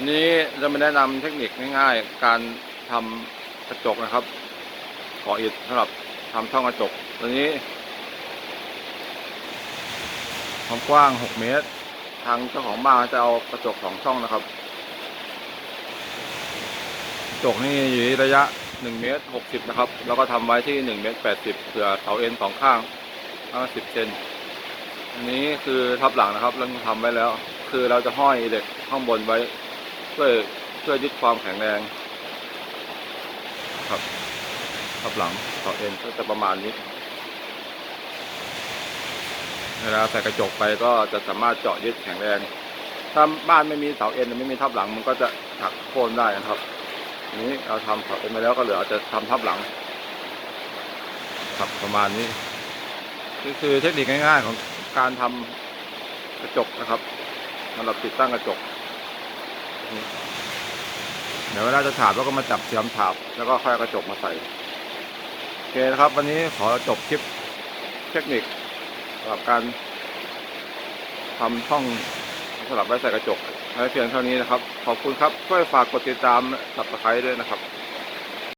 วันนี้จะมาแนะนำเทคนิคง่ายๆ การทำกระจกนะครับก่ออิฐสำหรับทำช่องกระจก ตัวนี้ความกว้าง 6 เมตร ทางเจ้าของบ้านจะเอากระจกสองช่องนะครับ กระจกนี่อยู่ที่ระยะ 1 เมตร 60 นะครับ แล้วก็ทำไว้ที่ 1 เมตร 80เผื่อเสาเอ็นสองข้างข้างละ10เซนอันนี้คือทับหลังนะครับ เราทำไว้แล้ว คือเราจะห้อยเหล็กข้างบนไว้ เพื่อเพื่อยึดความแข็งแรงครับทับหลังเสาเอ็นก็จะประมาณนี้เวลาใส่กระจกไปก็จะสามารถเจาะยึดแข็งแรงถ้าบ้านไม่มีเสาเอ็นไม่มีทับหลังมันก็จะหักโค่นได้นะครับนี้เราทำเสาเอ็นไปแล้วก็เหลือจะทำทับหลังครับประมาณนี้นี่คือเทคนิคง่ายๆของการทำกระจกนะครับสำหรับติดตั้งกระจก เดี๋ยวเวลาจะถาบเราก็มาจับเสียมถาบแล้วก็ค่อยกระจกมาใส่โอเคนะครับ วันนี้ขอจบคลิปเทคนิคสำหรับการทำช่องสลับไว้ใส่กระจกให้เพียงเท่านี้นะครับ ขอบคุณครับช่วยฝากกดติดตามสับสไครด้วยนะครับ